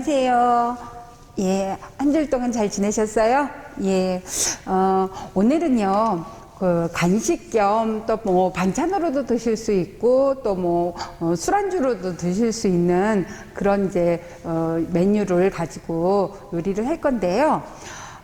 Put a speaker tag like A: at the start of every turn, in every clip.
A: 안녕하세요. 예, 한 주일 동안 잘 지내셨어요? 예, 어, 오늘은요, 그 간식 겸 또 뭐 반찬으로도 드실 수 있고 또 뭐 술안주로도 드실 수 있는 그런 이제 어, 메뉴를 가지고 요리를 할 건데요.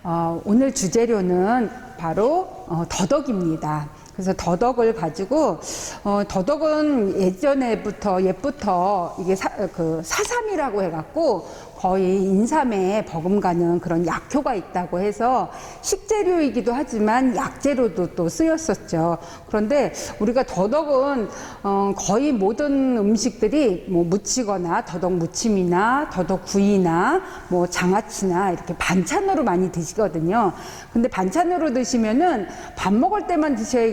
A: 어, 오늘 주재료는 바로 어, 더덕입니다. 그래서 더덕을 가지고 어, 더덕은 예전에부터 옛부터 이게 사, 그 사삼이라고 해갖고 거의 인삼에 버금가는 그런 약효가 있다고 해서 식재료이기도 하지만 약재로도 또 쓰였었죠. 그런데 우리가 더덕은 어, 거의 모든 음식들이 뭐 무치거나 더덕 무침이나 더덕 구이나 뭐 장아찌나 이렇게 반찬으로 많이 드시거든요. 근데 반찬으로 드시면은 밥 먹을 때만 드셔야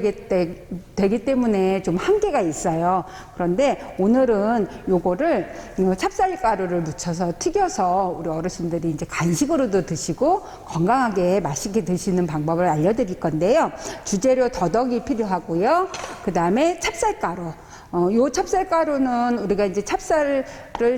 A: 되기 때문에 좀 한계가 있어요. 그런데 오늘은 요거를 어, 찹쌀가루를 묻혀서 튀겨서 우리 어르신들이 이제 간식으로도 드시고 건강하게 맛있게 드시는 방법을 알려드릴 건데요. 주재료 더덕이 필요하고요. 그 다음에 찹쌀가루. 어, 요 찹쌀가루는 우리가 이제 찹쌀을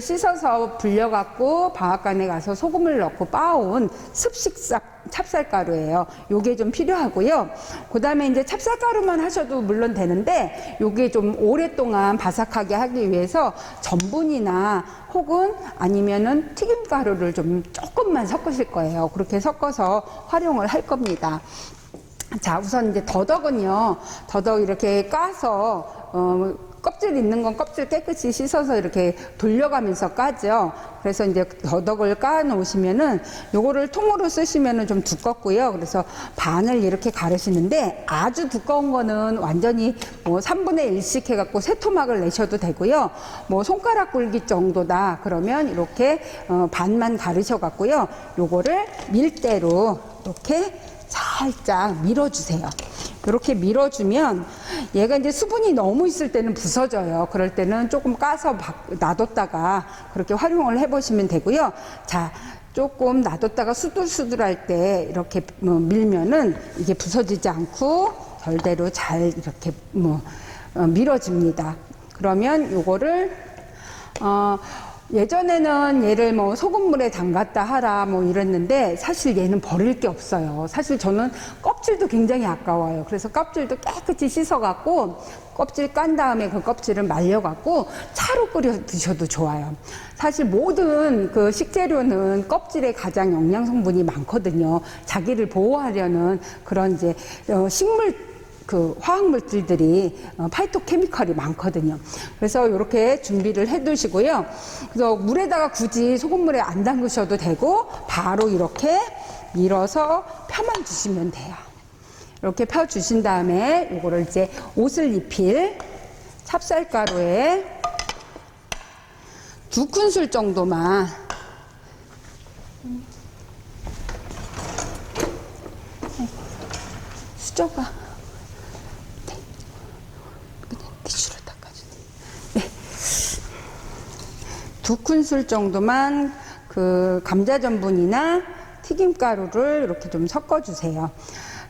A: 씻어서 불려갖고 방앗간에 가서 소금을 넣고 빻아온 습식삭 찹쌀가루예요. 요게 좀 필요하고요. 그 다음에 이제 찹쌀가루만 하셔도 물론 되는데 요게 좀 오랫동안 바삭하게 하기 위해서 전분이나 혹은 아니면은 튀김가루를 좀 조금만 섞으실 거예요. 그렇게 섞어서 활용을 할 겁니다. 자, 우선 이제 더덕은요, 더덕 이렇게 까서, 어, 껍질 있는 건 껍질 깨끗이 씻어서 이렇게 돌려가면서 까죠. 그래서 이제 더덕을 까 놓으시면은 요거를 통으로 쓰시면은 좀 두껍고요. 그래서 반을 이렇게 가르시는데 아주 두꺼운 거는 완전히 뭐 3분의 1씩 해갖고 세 토막을 내셔도 되고요. 뭐 손가락 굵기 정도다. 그러면 이렇게 어, 반만 가르셔갖고요. 요거를 밀대로 이렇게 살짝 밀어주세요. 이렇게 밀어주면 얘가 이제 수분이 너무 있을 때는 부서져요. 그럴 때는 조금 까서 놔뒀다가 그렇게 활용을 해보시면 되고요. 자, 조금 놔뒀다가 수들수들할 때 이렇게 뭐 밀면은 이게 부서지지 않고 절대로 잘 이렇게 뭐 어, 밀어집니다. 그러면 요거를 어, 예전에는 얘를 뭐 소금물에 담갔다 하라 뭐 이랬는데 사실 얘는 버릴 게 없어요. 사실 저는 껍질도 굉장히 아까워요. 그래서 껍질도 깨끗이 씻어갖고 껍질 깐 다음에 그 껍질을 말려갖고 차로 끓여 드셔도 좋아요. 사실 모든 그 식재료는 껍질에 가장 영양 성분이 많거든요. 자기를 보호하려는 그런 이제 어, 식물 그 화학 물질들이 어, 파이토케미컬이 많거든요. 그래서 이렇게 준비를 해 두시고요. 그래서 물에다가 굳이 소금물에 안 담그셔도 되고 바로 이렇게 밀어서 펴만 주시면 돼요. 이렇게 펴 주신 다음에 이거를 이제 옷을 입힐 찹쌀가루에 두 큰술 정도만 수저가 티슈로 닦아주네. 네. 두 큰술 정도만 그 감자 전분이나 튀김가루를 이렇게 좀 섞어주세요.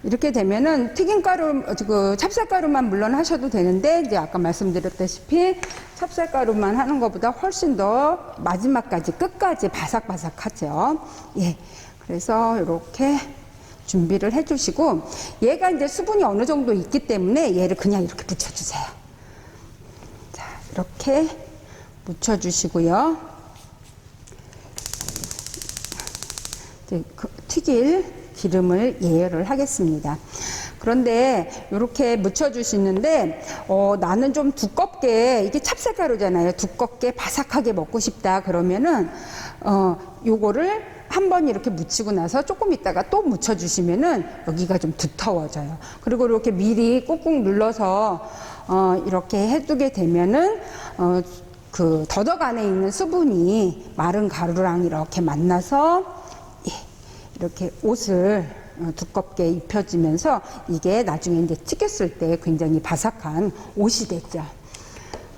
A: 이렇게 되면은 튀김가루, 그 찹쌀가루만 물론 하셔도 되는데, 이제 아까 말씀드렸다시피 찹쌀가루만 하는 것보다 훨씬 더 마지막까지 끝까지 바삭바삭하죠. 예. 그래서 이렇게 준비를 해주시고, 얘가 이제 수분이 어느 정도 있기 때문에 얘를 그냥 이렇게 붙여주세요. 자, 이렇게 묻혀주시고요. 그 튀길 기름을 예열을 하겠습니다. 그런데 이렇게 묻혀주시는데 어, 나는 좀 두껍게 이게 찹쌀가루잖아요. 두껍게 바삭하게 먹고 싶다 그러면은 어, 요거를 한번 이렇게 묻히고 나서 조금 있다가 또 묻혀주시면은 여기가 좀 두터워져요. 그리고 이렇게 미리 꾹꾹 눌러서 어, 이렇게 해두게 되면은 어, 그 더덕 안에 있는 수분이 마른 가루랑 이렇게 만나서 예, 이렇게 옷을 어, 두껍게 입혀지면서 이게 나중에 이제 튀겼을 때 굉장히 바삭한 옷이 됐죠.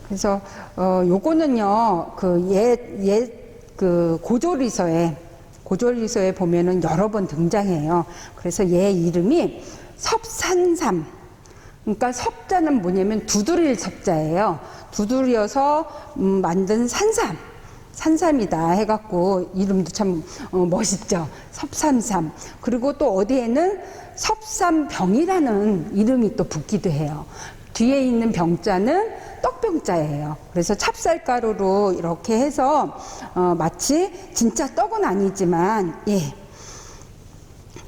A: 그래서 어 요거는요 그옛옛그 고조리서에 고조리서에 보면은 여러 번 등장해요. 그래서 얘 이름이 섭산삼. 그러니까 섭자는 뭐냐면 두드릴 섭자예요. 두드려서 음, 만든 산삼. 산삼이다 해갖고 이름도 참 어, 멋있죠. 섭삼삼. 그리고 또 어디에는 섭삼병이라는 이름이 또 붙기도 해요. 뒤에 있는 병자는 떡병자예요. 그래서 찹쌀가루로 이렇게 해서 어, 마치 진짜 떡은 아니지만 예.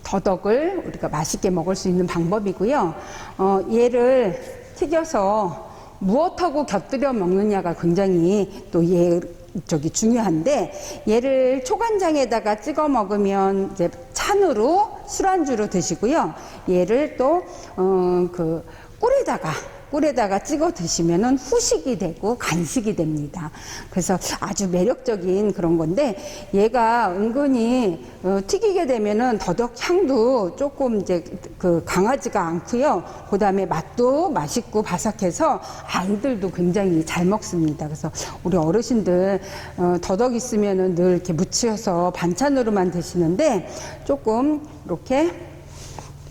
A: 더덕을 우리가 맛있게 먹을 수 있는 방법이고요. 어, 얘를 튀겨서 무엇하고 곁들여 먹느냐가 굉장히 또 얘, 저기 중요한데 얘를 초간장에다가 찍어 먹으면 이제 찬으로 술안주로 드시고요. 얘를 또, 어, 그 꿀에다가 꿀에다가 찍어 드시면은 후식이 되고 간식이 됩니다. 그래서 아주 매력적인 그런 건데 얘가 은근히 어, 튀기게 되면은 더덕 향도 조금 이제 그 강하지가 않고요. 그 다음에 맛도 맛있고 바삭해서 아이들도 굉장히 잘 먹습니다. 그래서 우리 어르신들 어, 더덕 있으면은 늘 이렇게 무치어서 반찬으로만 드시는데 조금 이렇게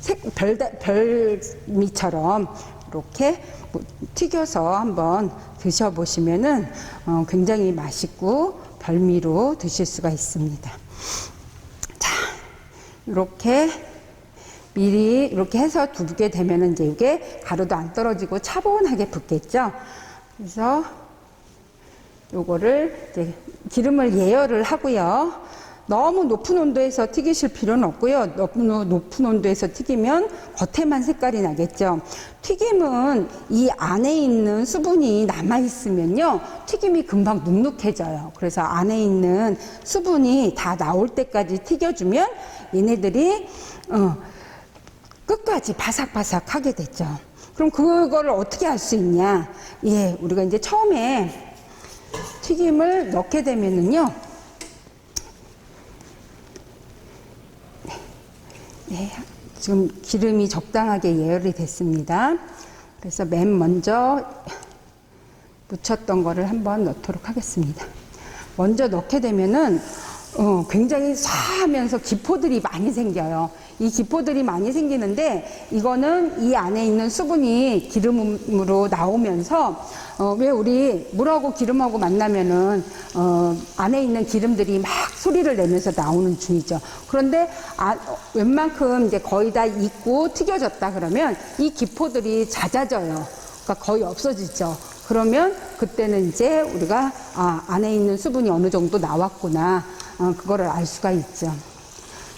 A: 색, 별, 별미처럼 이렇게 뭐 튀겨서 한번 드셔보시면은 어, 굉장히 맛있고 별미로 드실 수가 있습니다. 자, 이렇게 미리 이렇게 해서 두게 되면은 이제 이게 가루도 안 떨어지고 차분하게 붓겠죠. 그래서 요거를 이제 기름을 예열을 하고요. 너무 높은 온도에서 튀기실 필요는 없고요. 너무 높은 온도에서 튀기면 겉에만 색깔이 나겠죠. 튀김은 이 안에 있는 수분이 남아 있으면요. 튀김이 금방 눅눅해져요. 그래서 안에 있는 수분이 다 나올 때까지 튀겨주면 얘네들이 어, 끝까지 바삭바삭 하게 됐죠. 그럼 그거를 어떻게 할 수 있냐? 예, 우리가 이제 처음에 튀김을 넣게 되면은요. 네, 지금 기름이 적당하게 예열이 됐습니다. 그래서 맨 먼저 묻혔던 거를 한번 넣도록 하겠습니다. 먼저 넣게 되면은 어, 굉장히 쏴하면서 기포들이 많이 생겨요. 이 기포들이 많이 생기는데 이거는 이 안에 있는 수분이 기름으로 나오면서 어, 왜 우리 물하고 기름하고 만나면은 어, 안에 있는 기름들이 막 소리를 내면서 나오는 중이죠. 그런데 아, 웬만큼 이제 거의 다 익고 튀겨졌다 그러면 이 기포들이 잦아져요. 그러니까 거의 없어지죠. 그러면 그때는 이제 우리가 아, 안에 있는 수분이 어느 정도 나왔구나. 어, 그거를 알 수가 있죠.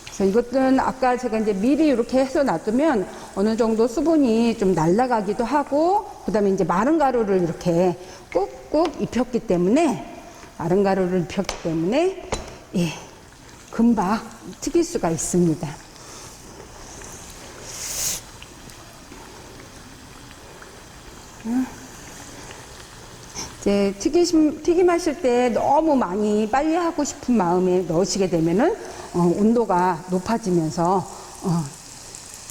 A: 그래서 이것들은 아까 제가 이제 미리 이렇게 해서 놔두면 어느 정도 수분이 좀 날아가기도 하고, 그 다음에 이제 마른 가루를 이렇게 꾹꾹 입혔기 때문에, 마른 가루를 입혔기 때문에, 예, 금방 튀길 수가 있습니다. 이제 튀기심, 튀김하실 때 너무 많이 빨리 하고 싶은 마음에 넣으시게 되면은 어, 온도가 높아지면서 어,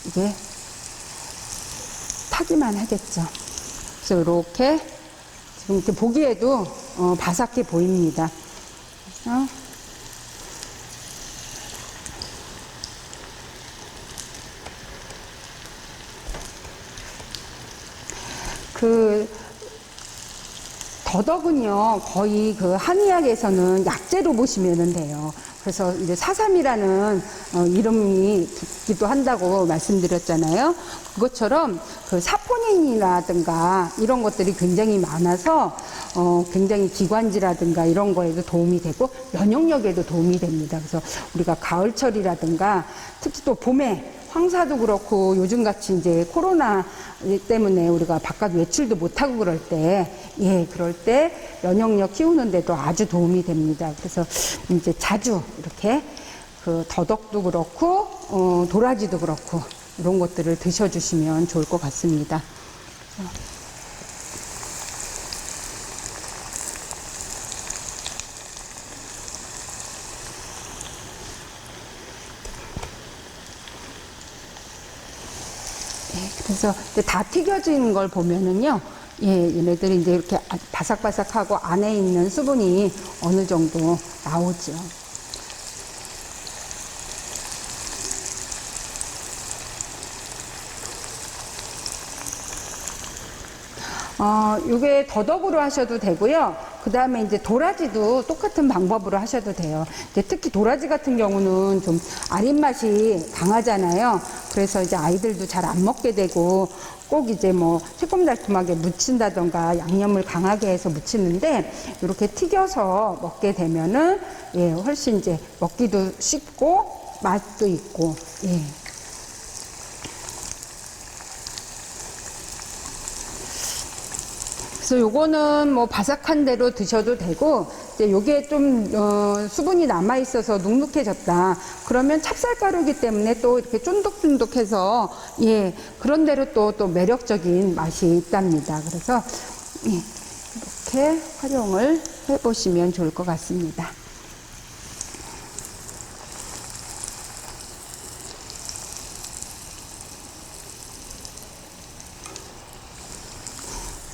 A: 이게 타기만 하겠죠. 그래서 이렇게 지금 이렇게 보기에도 어, 바삭해 보입니다. 그래서 그 더덕은요, 거의 그 한의학에서는 약재로 보시면 돼요. 그래서 이제 사삼이라는 어, 이름이 붙기도 한다고 말씀드렸잖아요. 그것처럼 그 사포닌이라든가 이런 것들이 굉장히 많아서 어, 굉장히 기관지라든가 이런 거에도 도움이 되고 면역력에도 도움이 됩니다. 그래서 우리가 가을철이라든가 특히 또 봄에 황사도 그렇고 요즘 같이 이제 코로나 때문에 우리가 바깥 외출도 못하고 그럴 때, 예, 그럴 때 면역력 키우는데도 아주 도움이 됩니다. 그래서 이제 자주 이렇게 그 더덕도 그렇고, 어, 도라지도 그렇고, 이런 것들을 드셔주시면 좋을 것 같습니다. 그래서 다 튀겨진 걸 보면은요, 예, 얘네들이 이제 이렇게 아- 바삭바삭하고 안에 있는 수분이 어느 정도 나오죠. 어, 요게 더덕으로 하셔도 되고요. 그 다음에 이제 도라지도 똑같은 방법으로 하셔도 돼요. 특히 도라지 같은 경우는 좀 아린 맛이 강하잖아요. 그래서 이제 아이들도 잘 안 먹게 되고 꼭 이제 뭐 새콤달콤하게 무친다던가 양념을 강하게 해서 무치는데 이렇게 튀겨서 먹게 되면은 예, 훨씬 이제 먹기도 쉽고 맛도 있고 예. 그래서 요거는 뭐 바삭한 대로 드셔도 되고 이제 요게 좀 어, 수분이 남아 있어서 눅눅해졌다. 그러면 찹쌀가루기 때문에 또 이렇게 쫀득쫀득해서 예 그런 대로 또 또 매력적인 맛이 있답니다. 그래서 예, 이렇게 활용을 해보시면 좋을 것 같습니다.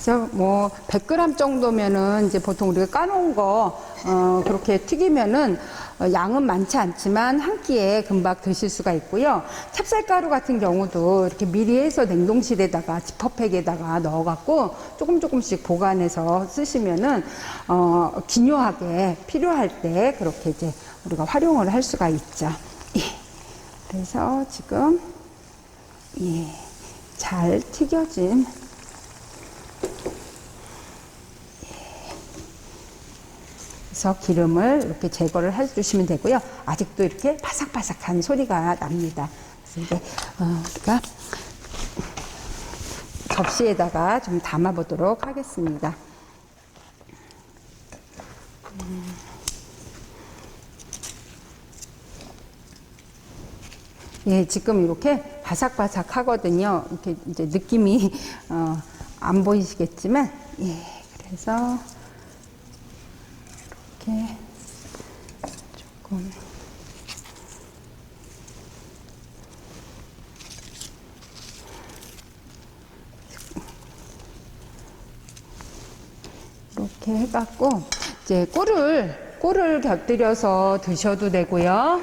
A: 그래서 뭐 100g 정도면은 이제 보통 우리가 까놓은 거 어, 그렇게 튀기면은 어, 양은 많지 않지만 한 끼에 금방 드실 수가 있고요. 찹쌀가루 같은 경우도 이렇게 미리 해서 냉동실에다가 지퍼팩에다가 넣어갖고 조금 조금씩 보관해서 쓰시면은 어, 기묘하게 필요할 때 그렇게 이제 우리가 활용을 할 수가 있죠. 예. 그래서 지금 예, 잘 튀겨진 그래서 기름을 이렇게 제거를 해주시면 되고요. 아직도 이렇게 바삭바삭한 소리가 납니다. 그래서 이제 어, 우리가 접시에다가 좀 담아 보도록 하겠습니다. 예, 지금 이렇게 바삭바삭 하거든요. 이렇게 이제 느낌이 어, 안 보이시겠지만, 예, 그래서 이렇게 조금 이렇게 해갖고 이제 꿀을 꿀을 곁들여서 드셔도 되고요.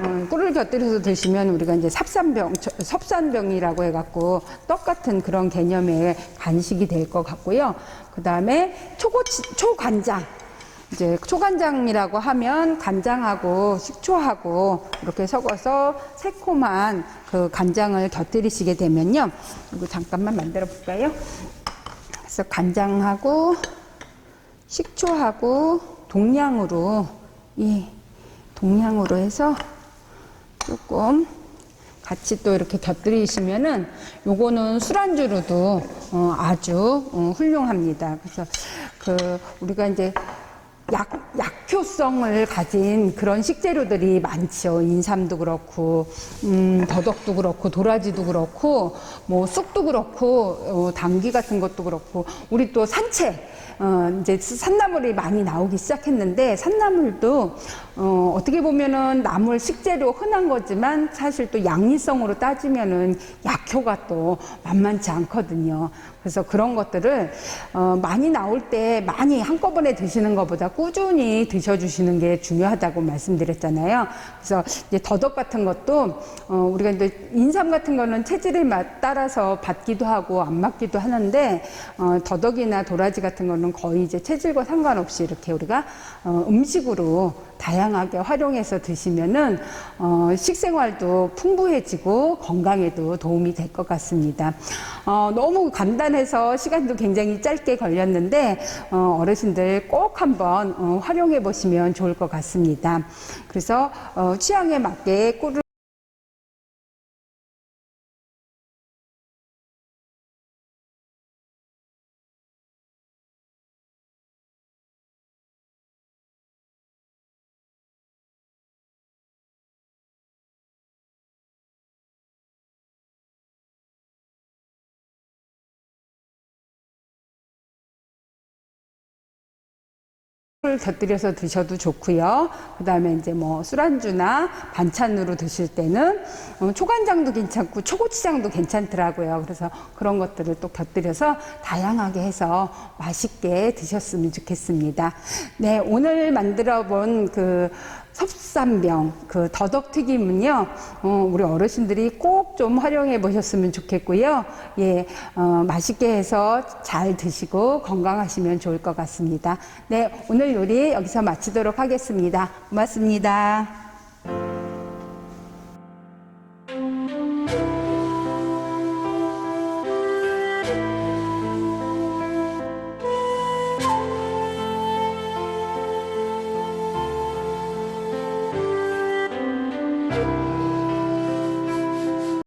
A: 어, 꿀을 곁들여서 드시면 우리가 이제 삽산병, 저- 섭산병이라고 해갖고 떡 같은 그런 개념의 간식이 될 것 같고요. 그 다음에 초고치, 초간장. 이제 초간장이라고 하면 간장하고 식초하고 이렇게 섞어서 새콤한 그 간장을 곁들이시게 되면요. 이거 잠깐만 만들어 볼까요? 그래서 간장하고 식초하고 동량으로 이 동량으로 해서 조금 같이 또 이렇게 곁들이시면은 요거는 술안주로도 어, 아주 어, 훌륭합니다. 그래서 그 우리가 이제 약, 약효성을 가진 그런 식재료들이 많죠. 인삼도 그렇고, 음, 더덕도 그렇고, 도라지도 그렇고, 뭐, 쑥도 그렇고, 어, 당귀 같은 것도 그렇고, 우리 또 산채, 어, 이제 산나물이 많이 나오기 시작했는데, 산나물도, 어, 어떻게 보면은 나물 식재료 흔한 거지만, 사실 또 양리성으로 따지면은 약효가 또 만만치 않거든요. 그래서 그런 것들을 어, 많이 나올 때 많이 한꺼번에 드시는 것보다 꾸준히 드셔주시는 게 중요하다고 말씀드렸잖아요. 그래서 이제 더덕 같은 것도 어, 우리가 이제 인삼 같은 거는 체질에 맛 따라서 받기도 하고 안 맞기도 하는데 어, 더덕이나 도라지 같은 거는 거의 이제 체질과 상관없이 이렇게 우리가 어, 음식으로 다양하게 활용해서 드시면은 어, 식생활도 풍부해지고 건강에도 도움이 될 것 같습니다. 어, 너무 간단 해서 시간도 굉장히 짧게 걸렸는데 어, 어르신들 꼭 한번 어, 활용해 보시면 좋을 것 같습니다. 그래서 어, 취향에 맞게 꿀을 곁들여서 드셔도 좋고요. 그다음에 이제 뭐 술안주나 반찬으로 드실 때는 어, 초간장도 괜찮고 초고추장도 괜찮더라고요. 그래서 그런 것들을 또 곁들여서 다양하게 해서 맛있게 드셨으면 좋겠습니다. 네, 오늘 만들어 본그 섭삼병 그 더덕 튀김은요 어, 우리 어르신들이 꼭 좀 활용해 보셨으면 좋겠고요. 예 어, 맛있게 해서 잘 드시고 건강하시면 좋을 것 같습니다. 네 오늘 요리 여기서 마치도록 하겠습니다. 고맙습니다.